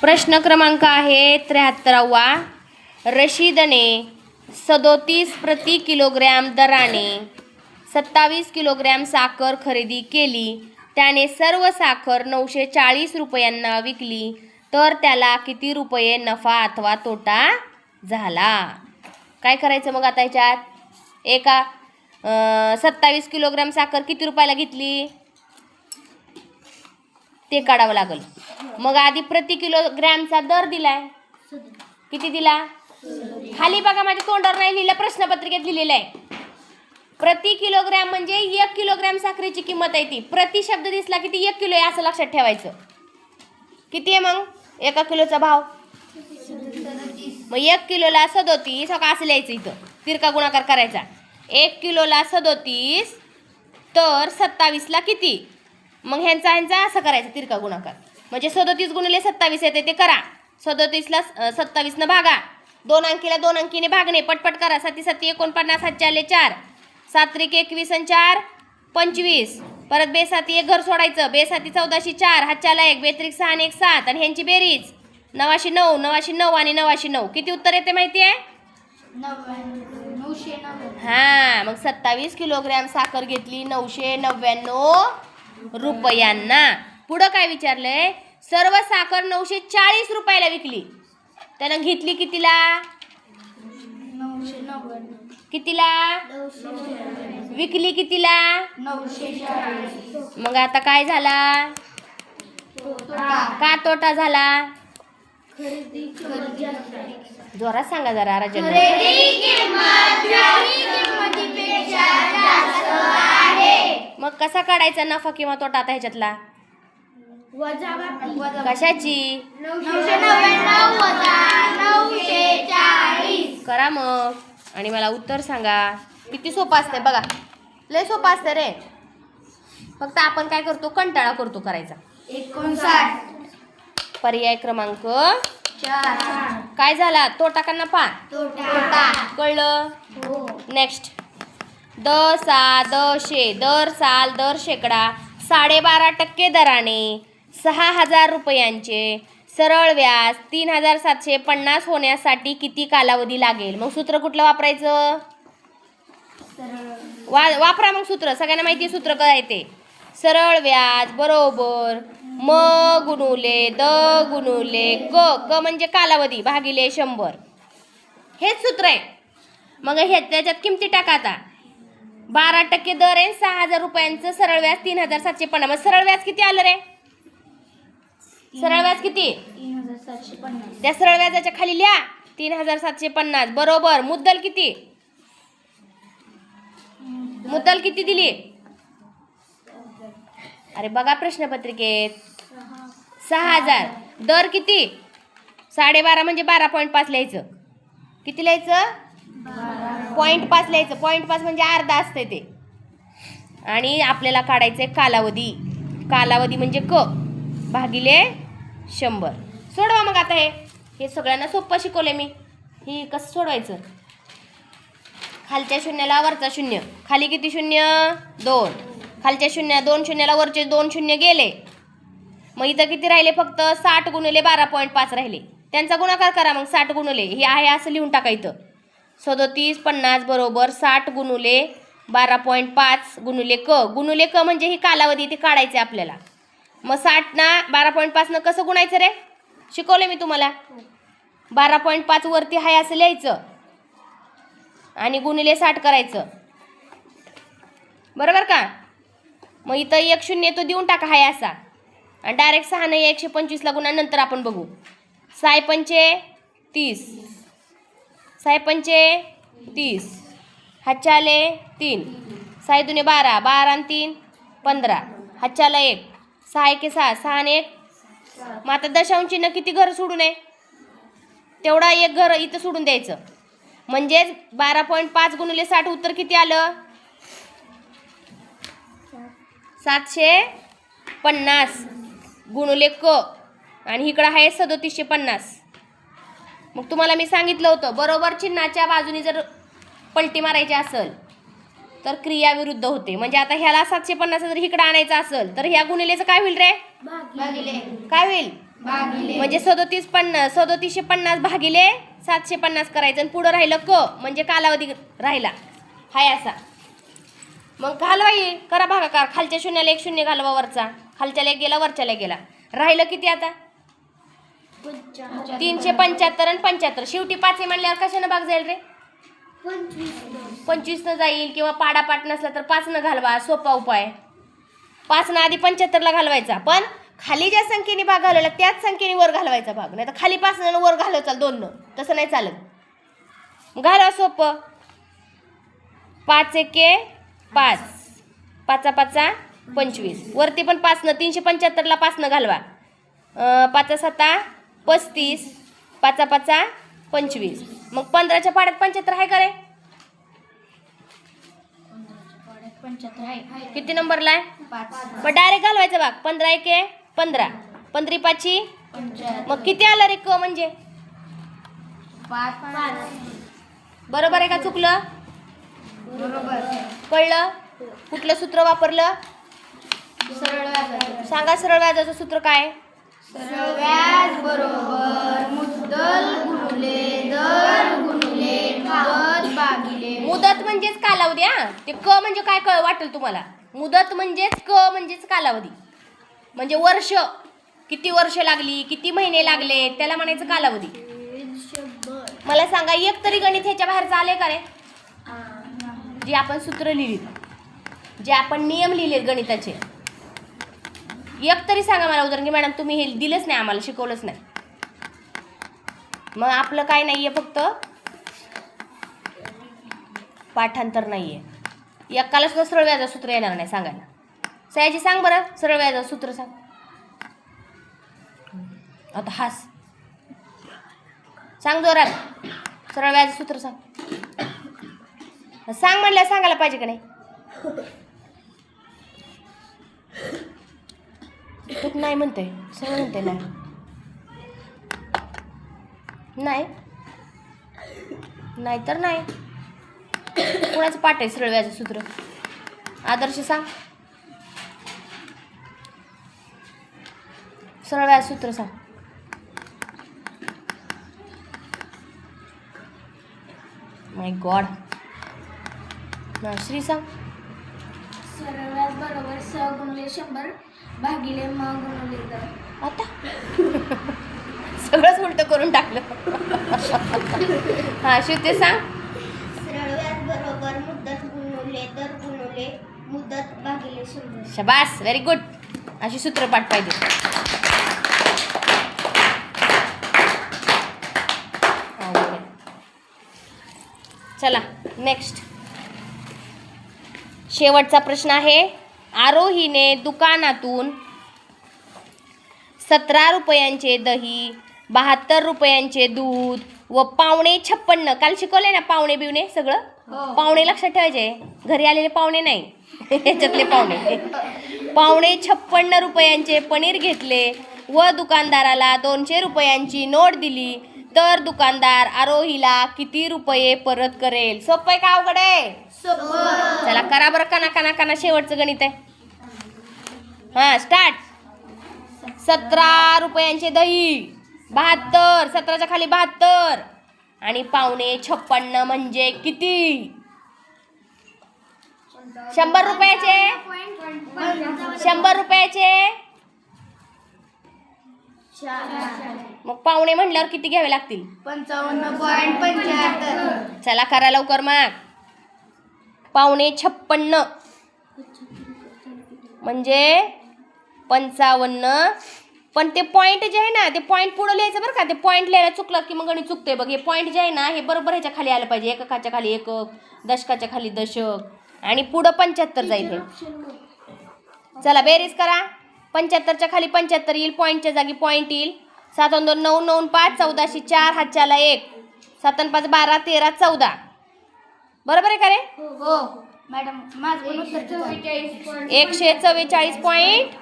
प्रश्न क्रमांक आहे त्र्याहत्तरावा. रशीदने सदोतीस प्रति किलोग्रॅम दराने सत्तावीस किलोग्रॅम साखर खरेदी केली. त्याने सर्व साखर नऊशे चाळीस रुपयांना विकली. तर त्याला किती रुपये नफा अथवा तोटा झाला? काय करायचं मग आता ह्याच्यात एका सत्तावीस किलोग्रॅम साखर किती रुपयाला घेतली? ते काढावं लागल. मग आधी प्रति किलोग्रॅमचा दर दिलाय. किती दिला? खाली बघा माझ्या तोंडावर नाही लिहिलं प्रश्नपत्रिकेत लिहिलेलं आहे. प्रति किलोग्रॅम म्हणजे एक किलोग्रॅम साखरेची किंमत आहे ती. प्रति शब्द दिसला किती एक किलो आहे असं लक्षात ठेवायचं. किती आहे मग? एका किलोचा भाव. मग एक किलोला सदोतीस हो का? असं लिहायचं इथं. तिरका गुणाकार करायचा. एक किलोला सदोतीस तर सत्तावीसला किती? मग ह्यांचा ह्यांचा असं करायचं तिरका गुणाकार. म्हणजे सदोतीस गुणिले सत्तावीस येते ते करा. सदोतीसला सत्तावीसनं भागा. दोन अंकीला दोन अंकीने भागणे. पटपट करा. साती साती एकोणपन्नास हात चारले चार. सात त्रिक एकवीस आणि चार पंचवीस. परत बेसाती एक घर सोडायचं. बेसाती चौदाशे चार हातच्याला एक बेत्रिक सहा आणि एक सात. आणि ह्यांची बेरीज. नवाशे नऊ नवाशे नऊ आणि नवाशे नऊ. किती उत्तर येते माहिती आहे हा मग सत्तावीस किलोग्रॅम साखर घेतली नऊशे नव्याण्णव. रुपयांना. पुढं काय विचारलंय? सर्व साखर नऊशे चाळीस रुपयाला विकली. त्यानं घेतली कितीला? कितीला? विकली कितीला? मग आता काय झाला? का तोटा झाला? जोरात सांगा जरा राजन. जास्त आहे. मग कसा काढायचा नफा किंवा तोटा आता ह्याच्यातला? कशाची? करा मग. आणि मला उत्तर सांगा. किती सोपं असतंय बघा. लय सोपं असतं रे. फक्त आपण काय करतो? कंटाळा करतो करायचा. एकोणसाठ. पर्याय क्रमांक काय झाला? तोटा का नफा? तोटा. कळलं? हो. नेक्स्ट द सा द शे दर साल दर शेकडा साडेबारा टक्के दराने सहा हजार रुपयांचे सरळ व्याज तीन हजार सातशे पन्नास होण्यासाठी किती कालावधी लागेल? मग सूत्र कुठलं वापरायचं? वा वापरा मग सूत्र. सगळ्यांना माहिती आहे सूत्र काय येते ते. सरळ व्याज बरोबर म गुणुले द गुणुले क क म्हणजे कालावधी भागिले शंभर. हेच सूत्र आहे. मग हे त्याच्यात किमती टाका आता. बारा टक्के दर आहे सहा हजार रुपयांचं सरळ व्याज तीन हजार सातशे पन्नास. मग सरळ व्याज किती आलं रे? सरळ व्याज किती? तीन हजार सातशे पन्नास. त्या सरळ व्याजाच्या खाली लिहा. तीन हजार सातशे पन्नास. बरोबर. मुद्दल किती? मुद्दल किती दिली? अरे बघा प्रश्नपत्रिकेत. सहा हजार. दर किती? साडेबारा म्हणजे बारा पॉईंट पाच लिहायचं. किती लिहायचं? पॉईंट पाच लिहायचं. पॉईंट पाच म्हणजे अर्धा असते ते. आणि आपल्याला काढायचं आहे कालावधी. कालावधी म्हणजे क भागिले शंभर. सोडवा मग आता हे. हे सगळ्यांना सोपं शिकवले मी. ही कसं सोडवायचं? खालच्या शून्याला वरचा शून्य. खाली किती शून्य? दोन. खालच्या शून्य दोन शून्याला वरचे दोन शून्य गेले. मग इथं किती राहिले फक्त? साठ गुणले बारा पॉईंट पाच राहिले. त्यांचा गुणाकार करा मग साठ गुणले. हे आहे असं लिहून टाका इथं. सदोतीस पन्नास बरोबर साठ गुणुले बारा पॉईंट पाच गुणुले क. गुणुले क म्हणजे ही कालावधी ती काढायचे आपल्याला. मग साठ ना बारा पॉईंट पाचनं कसं गुणायचं रे? शिकवलं मी तुम्हाला. बारा पॉईंट पाच वरती आहे असं लिहायचं. आणि गुणिले साठ करायचं. बरोबर का? मग इथं एक शून्य तो देऊन टाका हाय असा. आणि डायरेक्ट सहा नाही एकशे पंचवीसला गुणा नंतर आपण बघू. साय पंचे तीस. साय पंचे तीस हातच्याले तीन साय दुने बारा बारा आणि तीन पंधरा. हातच्याला एक सहा एके सहा सहा आणि एक. मग आता दशांश चिन्ह किती घर सोडू नये तेवढा एक घर इथं सोडून द्यायचं. म्हणजेच बारा पॉईंट पाच गुणिले साठ उत्तर किती आलं? सातशे पन्नास गुणुले क. आणि इकडं आहे सदोतीसशे पन्नास. मग तुम्हाला मी सांगितलं होतं बरोबर चिन्हाच्या बाजूनी जर पलटी मारायची असेल तर क्रिया विरुद्ध होते. म्हणजे आता ह्याला सातशे पन्नास जर इकडं आणायचं असेल तर ह्या गुणिलेचं काय होईल रे? भागिले. काय होईल? भागिले. म्हणजे सदोतीस पन्नास सदोतीसशे पन्नास भागिले सातशे पन्नास करायचं आणि पुढं राहिलं क म्हणजे कालावधी राहिला. हाय असा. मग घालवा ये करा भागाकार. खालच्या शून्याला एक शून्य घालवा वरचा. खालच्याला एक गेला वरच्याला गेला. राहिलं किती आता? तीनशे पंच्याहत्तर आणि पंच्याहत्तर. शेवटी पाच आहे म्हणल्यावर कशानं भाग जाईल रे? पंचवीसनं जाईल किंवा पाडापाट नसला तर पाचनं घालवा सोपा उपाय. पाचनं आधी पंच्याहत्तरला घालवायचा पण खाली ज्या संख्येने भाग घालवला त्याच संख्येने वर घालवायचा भाग. नाही तर खाली पाचनं वर घालव चाल दोननं. तसं नाही चालत. घालवा सोपं. पाच एके पाच. पाचा पाचा पंचवीस. वरती पण पाचनं तीनशे पंच्याहत्तरला पाचनं घालवा. पाच पाचा पस्तीस पाचा पाचा पंचवीस. मग पंधराच्या पाड्यात पंच्याहत्तर आहे का रे? किती नंबरला आहे? मग डायरेक्ट घालवायचा बाग पंधरा एक पंधरा. पंधरी पाची मग किती आलं रे क म्हणजे? बरोबर आहे का चुकलं? कळलं? कुठलं सूत्र वापरलं? सरळ सांगा सरळ व्याजाचं सूत्र काय? बरोबर मुद्दल गुणुले दर गुणुले मुदत भागिले मुदत म्हणजेच कालावधी हा? ते क म्हणजे काय कळ वाटेल तुम्हाला? मुदत म्हणजेच क म्हणजेच कालावधी. म्हणजे वर्ष. किती वर्ष लागली किती महिने लागले त्याला म्हणायचं कालावधी. मला सांगा एक तरी गणित ह्याच्या बाहेरचं आले का रे? जे आपण सूत्र लिहिली जे आपण नियम लिहिले गणिताचे. एक तरी सांगा मला उदाहरण की मॅडम तुम्ही हे दिलंच नाही आम्हाला शिकवलंच नाही. मग आपलं काय नाहीये फक्त? पाठांतर नाहीये. एकाला सुद्धा सरळ व्याजाचं सूत्र येणार नाही सांगायला सयाजी सांग बरं सरळ व्याजाचं सूत्र सांग. आता हास. सांग जोरात. सरळ व्याज सूत्र सांग. सांग म्हणलं सांगायला पाहिजे का नाही? तू नाही म्हणते सगळं म्हणते नाही. नाही. नाही तर नाही. कोणाचं पाठ आहे सरळ व्याज सूत्र? आदर्श सांग. सरळ व्याज सूत्र सांग. माय गॉड ना श्री सांग. सरळ व्याज बरोबर स गुणुले शंभर भागिले म गुणुले दर आता? सगळंच उलट करून टाकलं. हा शिवते सांग. सरळ व्याज बरोबर मुदत गुणुले दर गुणुले मुदत भागिले शंभर. शबास व्हेरी गुड अशी सूत्रपाठ पाहिजे. चला नेक्स्ट शेवटचा प्रश्न आहे. आरोहीने दुकानातून सतरा रुपयांचे दही बहात्तर रुपयांचे दूध व पावणे छप्पन्न. काल शिकवले ना पावणे बिवणे सगळं? हो. पावणे लक्षात ठेवायचे. घरी आलेले पावणे नाही. ह्याच्यातले पावणे. पावणे छप्पन्न रुपयांचे पनीर घेतले व दुकानदाराला दोनशे रुपयांची नोट दिली. तर दुकानदार आरोहीला किती रुपये परत करेल? सोपं आहे का अवघड आहे? चला करा बरं काना काना काना शेवटचं गणित आहे. हा स्टार्ट सतरा रुपयांचे दही बहात्तर. सतराच्या खाली बहात्तर. आणि पावणे छप्पन्न म्हणजे किती? शंभर रुपयाचे? शंभर रुपयाचे? मग पावणे म्हणल्यावर किती घ्यावे लागतील? पंचावन्न पॉईंट पंच्याहत्तर. चला करा लवकर मग. पावणे छप्पन्न. म्हणजे पंचावन्न. पण ते पॉईंट जे आहे ना ते पॉईंट पुढं लिहायचं बरं का. ते पॉईंट लिहायला चुकलं की मग गणित चुकते बघ. हे पॉईंट जे आहे ना हे बरोबर ह्याच्या खाली आलं पाहिजे. एककाच्या खाली एकक दशकाच्या खाली दशक. आणि पुढं पंच्याहत्तर जाईल हे. चला बेरीज करा. पंच्याहत्तरच्या खाली पंच्याहत्तर येईल पॉईंटच्या जागी पॉईंट येईल. सात दोन नऊ नऊ पाच चौदाशे चार हातच्याला एक. सात पाच बारा तेरा चौदा. बरोबर आहे का रे? हो मॅडम माझं उत्तर चव्वेचाळीस एकशे चव्वेचाळीस पॉईंट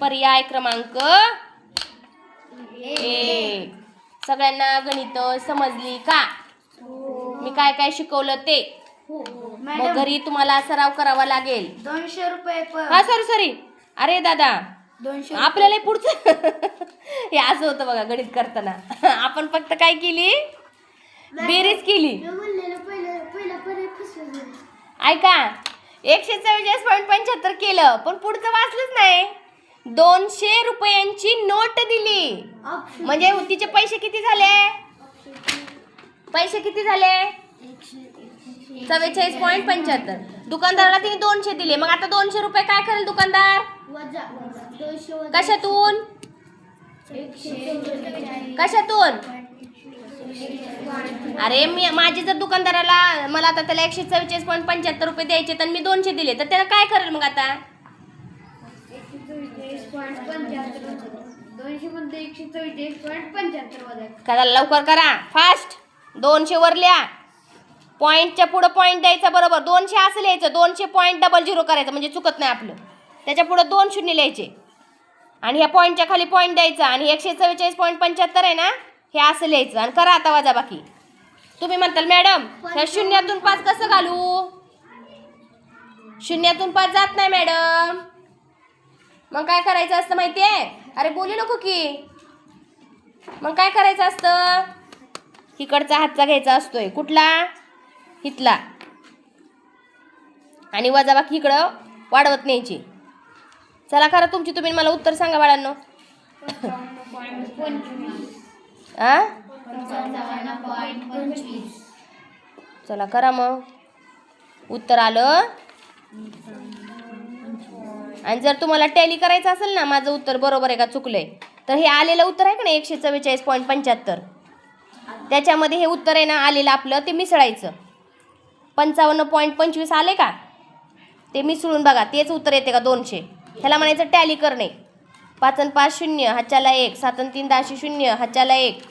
पर्याय क्रमांक एक. सगळ्यांना गणित समजली का? मी काय काय शिकवलं ते? मग मॅडम घरी तुम्हाला सराव करावा लागेल. दोनशे रुपये हा सॉरी सॉरी अरे दादा दोनशे आपल्याला पुढचं हे असं होतं बघा गणित करताना. आपण फक्त काय केली? बेरीज केली. ऐका एकशे चव्वेचाळीस पॉईंट पंच्याहत्तर केलं पण पुढचं वाचलंच नाही. दोनशे रुपयांची नोट दिली. म्हणजे तिचे पैसे किती झाले? पैसे किती झाले? चव्वेचाळीस पॉईंट पंच्याहत्तर. दुकानदाराला तिने दोनशे दिले. मग आता दोनशे रुपये काय करेल दुकानदार? कशातून? कशातून? अरे मी माझे जर दुकानदाराला मला आता त्याला एकशे चव्वेचाळीस पॉईंट पंच्याहत्तर रुपये द्यायचे तर मी दोनशे दिले तर त्याला काय करेल मग आता? दोनशे मध्ये एकशे चव्वेचाळीस पॉईंट पंच्याहत्तर वजा. करा लवकर करा. फास्ट दोनशे वर लिहा. पॉईंटच्या पुढं पॉईंट द्यायचा बरोबर. दोनशे असं लिहायचं. दोनशे पॉईंट डबल झिरो करायचं. म्हणजे चुकत नाही आपलं. त्याच्या पुढं दोन शून्य लिहायचे. आणि ह्या पॉईंटच्या खाली पॉईंट द्यायचा. आणि एकशे चव्वेचाळीस पॉईंट पंच्याहत्तर आहे ना हे असं लिहायचं. आणि करा आता वाजा बाकी. तुम्ही म्हणताल मॅडम ह्या शून्यातून पाच कसं घालू? शून्यातून पाच जात नाही मॅडम. मग काय करायचं असतं माहिती आहे अरे बोलू नको की. मग काय करायचं असतं? इकडचा हातचा घ्यायचा असतोय. कुठला? इथला. आणि वजाबाकी इकडं वाढवत न्यायची. चला खरं तुमची तुम्ही मला उत्तर सांगा बाळांनो. आ? चला करा मग. उत्तर आलं. आणि जर तुम्हाला टॅली करायचं असेल ना माझं उत्तर बरोबर आहे का चुकलंय? तर हे आलेलं उत्तर आहे का नाही? एकशे चव्वेचाळीस पॉईंट पंच्याहत्तर. त्याच्यामध्ये हे उत्तर आहे ना आलेलं आपलं ते मिसळायचं. पंचावन्न पॉईंट पंचवीस आले का? ते मिसळून बघा तेच उत्तर येते का दोनशे? ह्याला म्हणायचं टॅली करणे. पाच आणि पाच शून्य हाच्याला एक. सात आणि तीन दहाशे शून्य हाच्याला एक.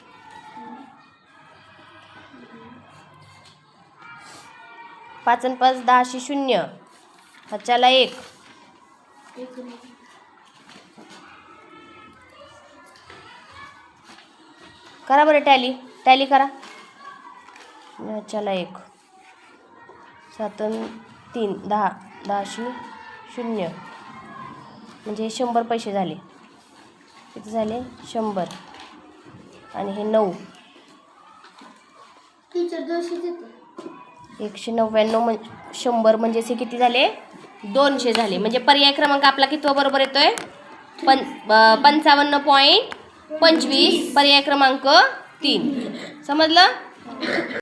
पाच आणि पाच दहाशे शून्य हाच्याला एक. करा बरं टॅली. टॅली करा. ह्याच्याला एक. सात आणि तीन दहा दहाशे शून्य म्हणजे शंभर पैसे झाले. किती झाले? शंभर. आणि हे नऊ. एकशे नव्याण्णव म्हण शंभर म्हणजेच हे किती झाले? दोनशे झाले. म्हणजे पर्याय क्रमांक आपला कितवा बरोबर येतोय? पं पंचावन्न पॉईंट पंचवीस. पर्याय क्रमांक तीन. समजलं?